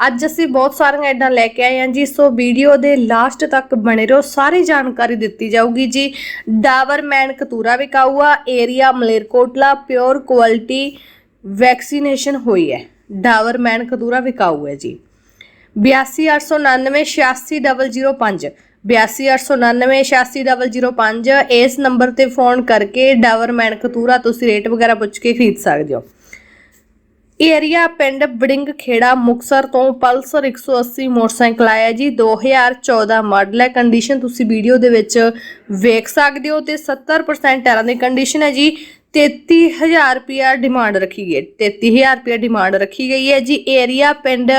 ਅੱਜ ਅਸੀਂ ਬਹੁਤ ਸਾਰੀਆਂ ਐਡਾਂ ਲੈ ਕੇ ਆਏ ਹਾਂ ਜੀ, ਸੋ ਵੀਡੀਓ ਦੇ ਲਾਸਟ ਤੱਕ ਬਣੇ ਰਹੋ, ਸਾਰੀ ਜਾਣਕਾਰੀ ਦਿੱਤੀ ਜਾਊਗੀ ਜੀ। ਡਾਵਰਮੈਨ ਕਤੂਰਾ ਵਿਕਾਊਆ, area Malerkotla, pure quality vaccination ਹੋਈ ਹੈ। ਡਾਵਰਮੈਨ ਕਤੂਰਾ ਵਿਕਾਊ ਹੈ ਜੀ। 8289986005 8289986005 ਇਸ ਨੰਬਰ ਤੇ ਫੋਨ ਕਰਕੇ ਡਾਵਰਮੈਨ ਕਤੂਰਾ ਤੁਸੀਂ ਰੇਟ ਵਗੈਰਾ ਪੁੱਛ ਕੇ ਖਰੀਦ ਸਕਦੇ ਹੋ। ਏਰੀਆ ਪਿੰਡ ਬੜਿੰਗ ਖੇੜਾ ਮੁਕਸਰ ਤੋਂ ਪਲਸਰ 180 ਮੋਟਰਸਾਈਕਲ ਆਇਆ ਜੀ। 2014 ਮਾਡਲ ਹੈ। ਕੰਡੀਸ਼ਨ ਤੁਸੀਂ ਵੀਡੀਓ ਦੇ ਵਿੱਚ ਵੇਖ ਸਕਦੇ ਹੋ ਤੇ 70% ਟਾਇਰਾਂ ਦੀ ਕੰਡੀਸ਼ਨ ਹੈ ਜੀ। 33000 ਰੁਪਿਆ ਡਿਮਾਂਡ ਰੱਖੀ ਗਈ ਹੈ। 33000 ਰੁਪਿਆ ਡਿਮਾਂਡ ਰੱਖੀ ਗਈ ਹੈ ਜੀ। ਏਰੀਆ ਪਿੰਡ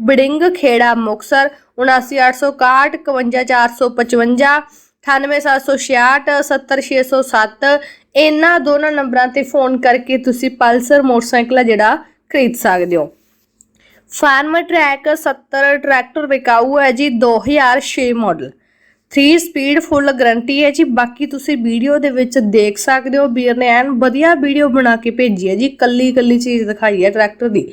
ਬੜਿੰਗ ਖੇੜਾ ਮੁਕਸਰ 79861 51455 98766 70607 ਇਹਨਾਂ ਦੋਨਾਂ ਨੰਬਰਾਂ ਤੇ ਫੋਨ ਕਰਕੇ ਤੁਸੀਂ ਪਲਸਰ ਮੋਟਰਸਾਈਕਲ ਆ ਜਿਹੜਾ ਖਰੀਦ ਸਕਦੇ ਹੋ। ਫਾਰਮ ਟਰੈਕ 70 ਟਰੈਕਟਰ ਵਿਕਾਊ ਹੈ ਜੀ 2006 ਮਾਡਲ। 3 ਸਪੀਡ ਫੁੱਲ ਗਰੰਟੀ ਹੈ ਜੀ। ਬਾਕੀ ਤੁਸੀਂ ਵੀਡੀਓ ਦੇ ਵਿੱਚ ਦੇਖ ਸਕਦੇ ਹੋ। ਵੀਰ ਨੇ ਐਨ ਵਧੀਆ ਵੀਡੀਓ ਬਣਾ ਕੇ ਭੇਜੀ ਹੈ ਜੀ। ਕੱਲੀ ਕੱਲੀ ਚੀਜ਼ ਦਿਖਾਈ ਹੈ ਟਰੈਕਟਰ ਦੀ।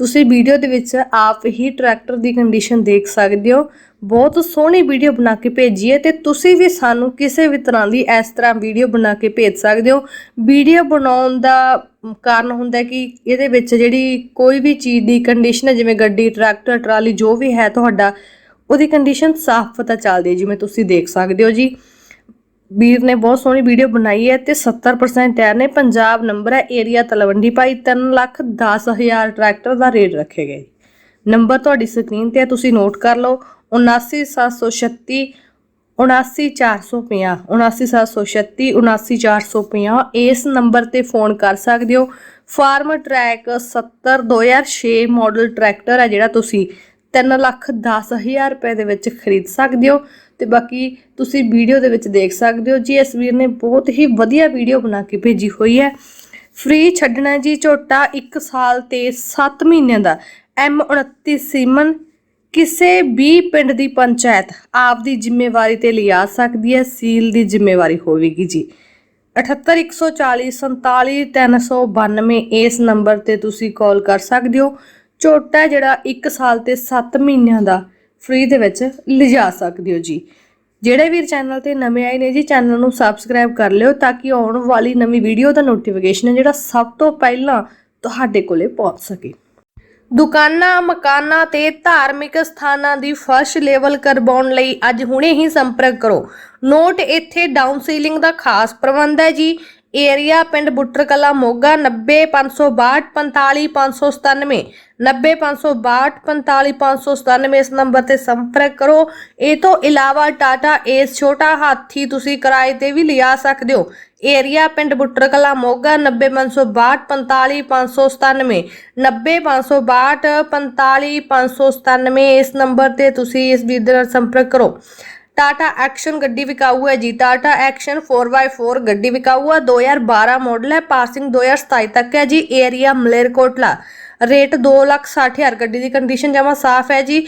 ਤੁਸੀਂ ਵੀਡੀਓ ਦੇ ਵਿੱਚ ਆਪ ਹੀ ਟਰੈਕਟਰ ਦੀ ਕੰਡੀਸ਼ਨ ਦੇਖ ਸਕਦੇ ਹੋ। ਬਹੁਤ ਸੋਹਣੀ ਵੀਡੀਓ ਬਣਾ ਕੇ ਭੇਜੀ ਹੈ ਤੇ ਤੁਸੀਂ ਵੀ ਸਾਨੂੰ ਕਿਸੇ ਵੀ ਤਰ੍ਹਾਂ ਦੀ ਇਸ ਤਰ੍ਹਾਂ ਵੀਡੀਓ ਬਣਾ ਕੇ ਭੇਜ ਸਕਦੇ ਹੋ। ਵੀਡੀਓ ਬਣਾਉਣ ਦਾ ਕਾਰਨ ਹੁੰਦਾ ਕਿ ਇਹਦੇ ਵਿੱਚ ਜਿਹੜੀ ਕੋਈ ਵੀ ਚੀਜ਼ ਦੀ ਕੰਡੀਸ਼ਨ ਹੈ, ਜਿਵੇਂ ਗੱਡੀ, ਟਰੈਕਟਰ, ਟਰਾਲੀ ਜੋ ਵੀ ਹੈ ਤੁਹਾਡਾ, ਉਹਦੀ ਕੰਡੀਸ਼ਨ ਸਾਫ਼ ਪਤਾ ਚੱਲਦੀ ਹੈ, ਜਿਵੇਂ ਤੁਸੀਂ ਦੇਖ ਸਕਦੇ ਹੋ ਜੀ। ਵੀਰ ਨੇ ਬਹੁਤ ਸੋਹਣੀ ਵੀਡੀਓ ਬਣਾਈ ਹੈ ਤੇ 70% ਟਾਇਰ ਨੇ। ਪੰਜਾਬ ਨੰਬਰ ਹੈ ਏਰੀਆ ਤਲਵੰਡੀ ਭਾਈ 3 ਲੱਖ 10000 ਟਰੈਕਟਰ ਦਾ ਰੇਟ ਰੱਖੇ ਗਏ। ਨੰਬਰ ਤੁਹਾਡੀ ਸਕਰੀਨ ਤੇ ਹੈ, ਤੁਸੀਂ ਨੋਟ ਕਰ ਲਓ। 79736 79450 79736 79450 ਇਸ ਨੰਬਰ ਤੇ ਫੋਨ ਕਰ ਸਕਦੇ ਹੋ। ਫਾਰਮ ਟਰੈਕ 70 2006 ਮਾਡਲ ਟਰੈਕਟਰ ਹੈ, ਜਿਹੜਾ ਤੁਸੀਂ 3 ਲੱਖ 10000 ਰੁਪਏ ਦੇ ਵਿੱਚ ਖਰੀਦ ਸਕਦੇ ਹੋ। ਤੇ ਬਾਕੀ ਤੁਸੀਂ ਵੀਡੀਓ ਦੇ ਵਿੱਚ ਦੇਖ ਸਕਦੇ ਹੋ ਜੀ, ਇਸ ਵੀਰ ਨੇ ਬਹੁਤ ਹੀ ਵਧੀਆ ਵੀਡੀਓ ਬਣਾ ਕੇ ਭੇਜੀ ਹੋਈ ਹੈ। ਫ੍ਰੀ ਛੱਡਣਾ ਜੀ ਝੋਟਾ 1 ਸਾਲ ਤੇ 7 ਮਹੀਨਿਆਂ ਦਾ। M29 ਸੀਮਨ, ਕਿਸੇ ਵੀ ਪਿੰਡ ਦੀ ਪੰਚਾਇਤ ਆਪ ਦੀ ਜ਼ਿੰਮੇਵਾਰੀ ਤੇ ਲਿਆ ਸਕਦੀ ਹੈ, ਸੀਲ ਦੀ ਜ਼ਿੰਮੇਵਾਰੀ ਹੋਵੇਗੀ ਜੀ। 78140 47392 ਇਸ ਨੰਬਰ ਤੇ ਤੁਸੀਂ ਕਾਲ ਕਰ ਸਕਦੇ ਹੋ। ਝੋਟਾ ਜਿਹੜਾ 1 ਸਾਲ ਤੇ 7 ਮਹੀਨਿਆਂ ਦਾ ਫ੍ਰੀ ਦੇ ਵਿੱਚ ਲਿਜਾ ਸਕਦੇ ਹੋ ਜੀ। ਜਿਹੜੇ ਵੀਰ ਚੈਨਲ ਤੇ ਨਵੇਂ ਆਏ ਨੇ ਜੀ ਚੈਨਲ ਨੂੰ ਸਬਸਕ੍ਰਾਈਬ ਕਰ ਲਿਓ ਤਾਂ ਕਿ ਆਉਣ ਵਾਲੀ ਨਵੀਂ ਵੀਡੀਓ ਦਾ ਨੋਟੀਫਿਕੇਸ਼ਨ ਹੈ, ਜਿਹੜਾ ਸਭ ਤੋਂ ਪਹਿਲਾਂ ਤੁਹਾਡੇ ਕੋਲੇ ਪਹੁੰਚ ਸਕੇ। ਦੁਕਾਨਾਂ, ਮਕਾਨਾਂ ਤੇ ਧਾਰਮਿਕ ਸਥਾਨਾਂ ਦੀ ਫਰਸ਼ ਲੈਵਲ ਕਰਵਾਉਣ ਲਈ ਅੱਜ ਹੁਣੇ ਹੀ ਸੰਪਰਕ ਕਰੋ। ਨੋਟ ਇੱਥੇ ਡਾਊਨ ਸੀਲਿੰਗ ਦਾ ਖਾਸ ਪ੍ਰਬੰਧ ਹੈ ਜੀ। ਏਰੀਆ ਪਿੰਡ ਬੁੱਟਰ ਕਲਾ ਮੋਗਾ 90562 45597 90562 45597 ਇਸ ਨੰਬਰ ਤੇ ਸੰਪਰਕ ਕਰੋ ਇਹ ਤੋਂ ਇਲਾਵਾ ਟਾਟਾ ਏਸ ਛੋਟਾ ਹਾਥੀ ਤੁਸੀਂ ਕਿਰਾਏ ਤੇ ਵੀ ਲਿਆ ਸਕਦੇ ਹੋ ਏਰੀਆ ਪਿੰਡ ਬੁੱਟਰ ਕਲਾ ਮੋਗਾ 90562 45597 90562 45597 ਇਸ ਨੰਬਰ ਤੇ ਤੁਸੀਂ ਇਸ ਵੀਰ ਦੇ ਨਾਲ ਸੰਪਰਕ ਕਰੋ ਟਾਟਾ ਐਕਸ਼ਨ ਗੱਡੀ ਵਿਕਾਊ ਹੈ ਜੀ। ਟਾਟਾ ਐਕਸ਼ਨ 4x4 ਗੱਡੀ ਵਿਕਾਊ ਹੈ 2012 ਮਾਡਲ ਹੈ। ਪਾਸਿੰਗ 2027 ਤੱਕ ਹੈ ਜੀ। ਏਰੀਆ ਮਲੇਰਕੋਟਲਾ। ਰੇਟ 260000 ਗੱਡੀ ਦੀ ਕੰਡੀਸ਼ਨ ਜਮਾ ਸਾਫ਼ ਹੈ ਜੀ।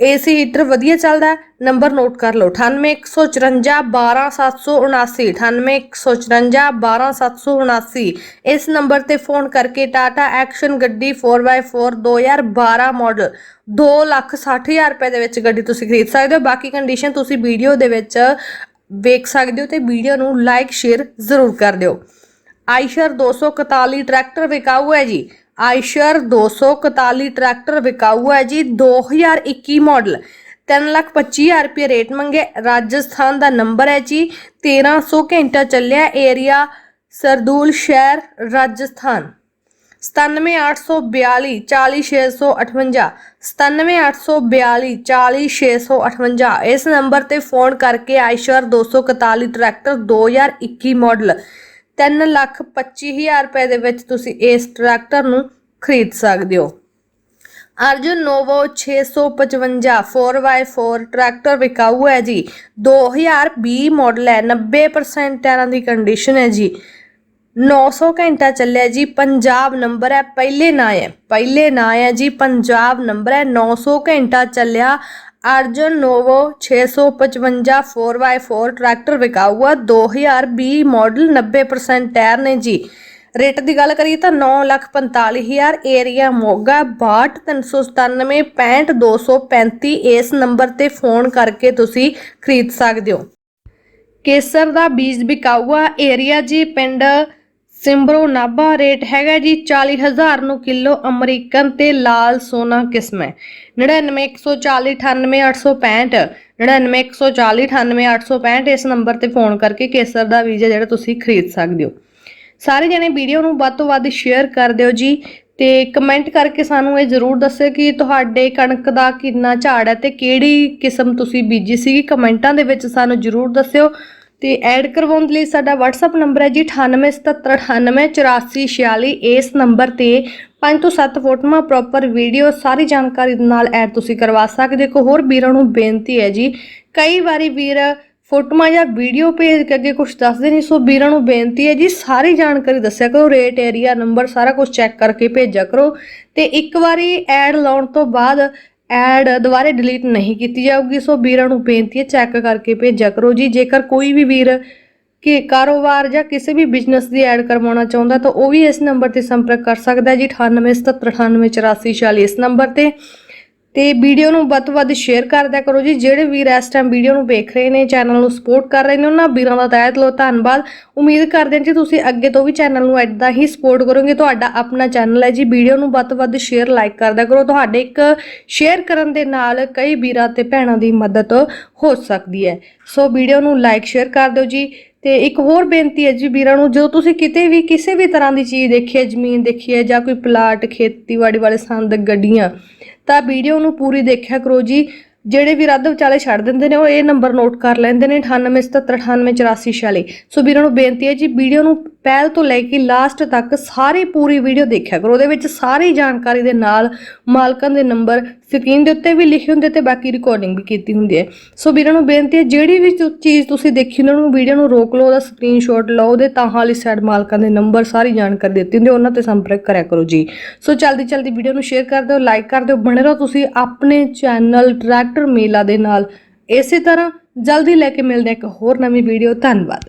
ਏਸੀ ਹੀਟਰ ਵਧੀਆ ਚੱਲਦਾ ਨੰਬਰ ਨੋਟ ਕਰ ਲਓ 9815412779 9815412779 ਇਸ ਨੰਬਰ ਤੇ ਫੋਨ ਕਰਕੇ ਟਾਟਾ ਐਕਸ਼ਨ ਗੱਡੀ 4x4 2012 ਮਾਡਲ 260000 ਰੁਪਏ ਦੇ ਵਿੱਚ ਗੱਡੀ ਤੁਸੀਂ ਖਰੀਦ ਸਕਦੇ ਹੋ। ਬਾਕੀ ਕੰਡੀਸ਼ਨ ਤੁਸੀਂ ਵੀਡੀਓ ਦੇ ਵਿੱਚ ਵੇਖ ਸਕਦੇ ਹੋ ਤੇ ਵੀਡੀਓ ਨੂੰ ਲਾਈਕ ਸ਼ੇਅਰ ਜ਼ਰੂਰ ਕਰ ਦਿਓ। ਆਇਸ਼ਰ 241 ਟਰੈਕਟਰ ਵਿਕਾਊ ਹੈ ਜੀ। ਆਇਸ਼ਰ 241 ਟਰੈਕਟਰ ਵਿਕਾਊ ਹੈ ਜੀ। 2021 ਮਾਡਲ 325000 ਰੁਪਏ ਰੇਟ ਮੰਗੇ। ਰਾਜਸਥਾਨ ਦਾ ਨੰਬਰ ਹੈ ਜੀ। 1300 ਘੰਟਾ ਚੱਲਿਆ ਏਰੀਆ ਸਰਦੂਲ ਸ਼ਹਿਰ, ਰਾਜਸਥਾਨ। 97842 40658 97842 40658 ਇਸ ਨੰਬਰ ਤੇ ਫੋਨ ਕਰਕੇ ਆਇਸ਼ਰ 241 ਟਰੈਕਟਰ 2021 ਮਾਡਲ 3 ਲੱਖ 25000 ਰੁਪਏ ਦੇ ਵਿੱਚ ਤੁਸੀਂ ਇਸ ਟਰੈਕਟਰ ਨੂੰ ਖਰੀਦ ਸਕਦੇ ਹੋ। ਅਰਜੁਨ ਨੋਵੋ 655 4x4 ਟਰੈਕਟਰ ਵਿਕਾਊ ਹੈ ਜੀ। 2020 ਮਾਡਲ ਹੈ 90% ਟਾਇਰਾਂ ਦੀ ਕੰਡੀਸ਼ਨ ਹੈ ਜੀ। 900 ਘੰਟਾ ਚੱਲਿਆ ਜੀ, ਪੰਜਾਬ ਨੰਬਰ ਹੈ, ਪਹਿਲੇ ਨਾਂ ਹੈ, ਪਹਿਲੇ ਨਾਂ ਹੈ ਜੀ, ਪੰਜਾਬ ਨੰਬਰ ਹੈ 900 ਘੰਟਾ ਚੱਲਿਆ। ਅਰਜਨ ਨੋਵੋ 655 4x4 ਟਰੈਕਟਰ ਵਿਕਾਊ ਹੈ 2020 ਮਾਡਲ 90% ਟਾਇਰ ਨੇ ਜੀ। ਰੇਟ ਦੀ ਗੱਲ ਕਰੀਏ ਤਾਂ 945000 ਏਰੀਆ ਮੋਗਾ 62397 65235 ਇਸ ਨੰਬਰ ਤੇ ਫੋਨ ਕਰਕੇ ਤੁਸੀਂ ਖਰੀਦ ਸਕਦੇ ਹੋ। ਕੇਸਰ ਦਾ ਬੀਜ ਵਿਕਾਊਆ ਏਰੀਆ ਜੀ ਪਿੰਡ ਸਿੰਬਰੋ ਨਾਭਾ ਰੇਟ ਹੈਗਾ ਜੀ 40000 ਨੂੰ ਕਿਲੋ ਅਮਰੀਕਨ ਤੇ ਲਾਲ ਸੋਨਾ ਕਿਸਮ ਹੈ। 9914498865 9914498865 ਇਸ ਨੰਬਰ ਤੇ ਫੋਨ ਕਰਕੇ ਕੇਸਰ ਦਾ ਬੀਜ ਜਿਹੜਾ ਤੁਸੀਂ ਖਰੀਦ ਸਕਦੇ ਹੋ। ਸਾਰੇ ਜਣੇ ਵੀਡੀਓ ਨੂੰ ਵੱਧ ਤੋਂ ਵੱਧ ਸ਼ੇਅਰ ਕਰ ਦਿਓ ਜੀ ਤੇ ਕਮੈਂਟ ਕਰਕੇ ਸਾਨੂੰ ਇਹ ਜ਼ਰੂਰ ਦੱਸਿਓ ਕਿ ਤੁਹਾਡੇ ਕਣਕ ਦਾ ਕਿੰਨਾ ਝਾੜ ਹੈ ਤੇ ਕਿਹੜੀ ਕਿਸਮ ਤੁਸੀਂ ਬੀਜੀ ਸੀਗੀ। ਕਮੈਂਟਾਂ ਦੇ ਵਿੱਚ ਸਾਨੂੰ ਜ਼ਰੂਰ ਦੱਸਿਓ। ਤੇ ਐਡ ਕਰਵਾਉਣ ਦੇ ਲਈ ਸਾਡਾ WhatsApp ਨੰਬਰ ਹੈ ਜੀ 9877988446 ਇਸ ਨੰਬਰ ਤੇ 5 ਤੋਂ 7 ਫੋਟੋਆਂ ਪ੍ਰੋਪਰ ਵੀਡੀਓ ਸਾਰੀ ਜਾਣਕਾਰੀ ਨਾਲ ਐਡ ਤੁਸੀਂ ਕਰਵਾ ਸਕਦੇ ਹੋ। ਹੋਰ ਵੀਰਾਂ ਨੂੰ ਬੇਨਤੀ ਹੈ ਜੀ, ਕਈ ਵਾਰੀ ਵੀਰ ਫੋਟੋਆਂ ਜਾਂ ਵੀਡੀਓ ਭੇਜ ਕੇ ਅੱਗੇ ਕੁਝ ਦੱਸਦੇ ਨਹੀਂ, ਸੋ ਵੀਰਾਂ ਨੂੰ ਬੇਨਤੀ ਹੈ ਜੀ, ਸਾਰੀ ਜਾਣਕਾਰੀ ਦੱਸਿਆ ਕਰੋ ਰੇਟ ਏਰੀਆ ਨੰਬਰ ਸਾਰਾ ਕੁਝ ਚੈੱਕ ਕਰਕੇ ਭੇਜਿਆ ਕਰੋ। ਤੇ ਇੱਕ ਵਾਰੀ ਐਡ ਲਾਉਣ ਤੋਂ ਬਾਅਦ ਐਡ ਦੁਬਾਰੇ ਡਿਲੀਟ ਨਹੀਂ ਕੀਤੀ ਜਾਊਗੀ, ਸੋ ਵੀਰਾਂ ਨੂੰ ਬੇਨਤੀ ਹੈ ਚੈੱਕ ਕਰਕੇ ਭੇਜਿਆ ਕਰੋ ਜੀ। ਜੇਕਰ ਕੋਈ ਵੀ ਵੀਰ ਕਿ ਕਾਰੋਬਾਰ ਜਾਂ ਕਿਸੇ ਵੀ ਬਿਜ਼ਨਸ ਦੀ ਐਡ ਕਰਵਾਉਣਾ ਚਾਹੁੰਦਾ ਤਾਂ ਉਹ ਵੀ ਇਸ ਨੰਬਰ ਤੇ ਸੰਪਰਕ ਕਰ ਸਕਦਾ ਹੈ ਜੀ। 9877988446 ਇਸ ਨੰਬਰ ਤੇ। ਤੇ ਵੀਡੀਓ ਨੂੰ ਵੱਧ ਤੋਂ ਵੱਧ ਸ਼ੇਅਰ ਕਰਦਿਆ ਕਰੋ ਜੀ। ਜਿਹੜੇ ਵੀਰ ਇਸ ਟਾਈਮ ਵੀਡੀਓ ਨੂੰ ਵੇਖ ਰਹੇ ਨੇ ਚੈਨਲ ਨੂੰ ਸਪੋਰਟ ਕਰ ਰਹੇ ਨੇ, ਉਹਨਾਂ ਵੀਰਾਂ ਦਾ ਤਹਿ ਦਿਲੋਂ ਧੰਨਵਾਦ। ਉਮੀਦ ਕਰਦੇ ਹਾਂ ਜੀ ਤੁਸੀਂ ਅੱਗੇ ਤੋਂ ਵੀ ਚੈਨਲ ਨੂੰ ਏਦਾਂ ਹੀ ਸਪੋਰਟ ਕਰੋਗੇ। ਤੁਹਾਡਾ ਆਪਣਾ ਚੈਨਲ ਹੈ ਜੀ। ਵੀਡੀਓ ਨੂੰ ਵੱਧ ਤੋਂ ਵੱਧ ਸ਼ੇਅਰ ਲਾਈਕ ਕਰਦਿਆ ਕਰੋ। ਤੁਹਾਡੇ ਇੱਕ ਸ਼ੇਅਰ ਕਰਨ ਦੇ ਨਾਲ ਕਈ ਵੀਰਾਂ ਤੇ ਭੈਣਾਂ ਦੀ ਮਦਦ ਹੋ ਸਕਦੀ ਹੈ। ਸੋ ਵੀਡੀਓ ਨੂੰ ਲਾਈਕ ਸ਼ੇਅਰ ਕਰ ਦਿਓ ਜੀ। ਤੇ ਇੱਕ ਹੋਰ ਬੇਨਤੀ ਹੈ ਜੀ ਵੀਰਾਂ ਨੂੰ ਜਦੋਂ ਤੁਸੀਂ ਕਿਤੇ ਵੀ ਕਿਸੇ ਵੀ ਤਰ੍ਹਾਂ ਦੀ ਚੀਜ਼ ਦੇਖੀ ਹੈ, ਜ਼ਮੀਨ ਦੇਖੀ ਹੈ ਜਾਂ ਕੋਈ ਪਲਾਟ ਖੇਤੀਬਾੜੀ ਵਾਲੇ ਸੰਦ, ਗੱਡੀਆਂ ਤਾਂ ਵੀਡੀਓ ਨੂੰ ਪੂਰੀ ਦੇਖਿਆ ਕਰੋ ਜੀ। ਜਿਹੜੇ ਵੀ ਰੱਦ ਵਿਚਾਲੇ ਛੱਡ ਦਿੰਦੇ ਨੇ, ਉਹ ਇਹ ਨੰਬਰ ਨੋਟ ਕਰ ਲੈਂਦੇ ਨੇ 9877988446 ਸੋ ਵੀਰਾਂ ਨੂੰ ਬੇਨਤੀ ਹੈ ਜੀ, ਵੀਡੀਓ ਨੂੰ ਪਹਿਲ ਤੋਂ ਲੈ ਕੇ ਲਾਸਟ ਤੱਕ ਸਾਰੀ ਪੂਰੀ ਵੀਡੀਓ ਦੇਖਿਆ ਕਰੋ। ਉਹਦੇ ਵਿੱਚ ਸਾਰੀ ਜਾਣਕਾਰੀ ਦੇ ਨਾਲ ਮਾਲਕਾਂ ਦੇ ਨੰਬਰ ਸਕਰੀਨ ਦੇ ਉੱਤੇ ਵੀ ਲਿਖੇ ਹੁੰਦੇ ਤੇ ਬਾਕੀ ਰਿਕਾਰਡਿੰਗ ਵੀ ਕੀਤੀ ਹੁੰਦੀ ਹੈ। ਸੋ ਵੀਰਾਂ ਨੂੰ ਬੇਨਤੀ ਹੈ ਜਿਹੜੀ ਵੀ ਚੀਜ਼ ਤੁਸੀਂ ਦੇਖੀ ਉਹਨਾਂ ਨੂੰ ਵੀਡੀਓ ਨੂੰ ਰੋਕ ਲਓ ਉਹਦਾ ਸਕਰੀਨਸ਼ਾਟ ਲਓ ਉਹਦੇ ਤਾਂ ਵਾਲੀ ਸਾਈਡ ਮਾਲਕਾਂ ਦੇ ਨੰਬਰ ਸਾਰੀ ਜਾਣਕਾਰੀ ਦਿੱਤੀ ਹੁੰਦੀ ਹੈ, ਉਹਨਾਂ ਤੇ ਸੰਪਰਕ ਕਰਿਆ ਕਰੋ ਜੀ। ਸੋ ਜਲਦੀ ਜਲਦੀ ਵੀਡੀਓ ਨੂੰ ਸ਼ੇਅਰ ਕਰ ਦਿਓ ਲਾਈਕ ਕਰ ਦਿਓ ਬਣੇ ਰਹੋ ਤੁਸੀਂ ਆਪਣੇ ਚੈਨਲ ਟਰੈਕਟਰ ਮੇਲਾ ਦੇ ਨਾਲ। ਇਸੇ ਤਰ੍ਹਾਂ ਜਲਦੀ ਲੈ ਕੇ ਮਿਲਦੇ ਇੱਕ ਹੋਰ ਨਵੀਂ ਵੀਡੀਓ ਧੰਨਵਾਦ।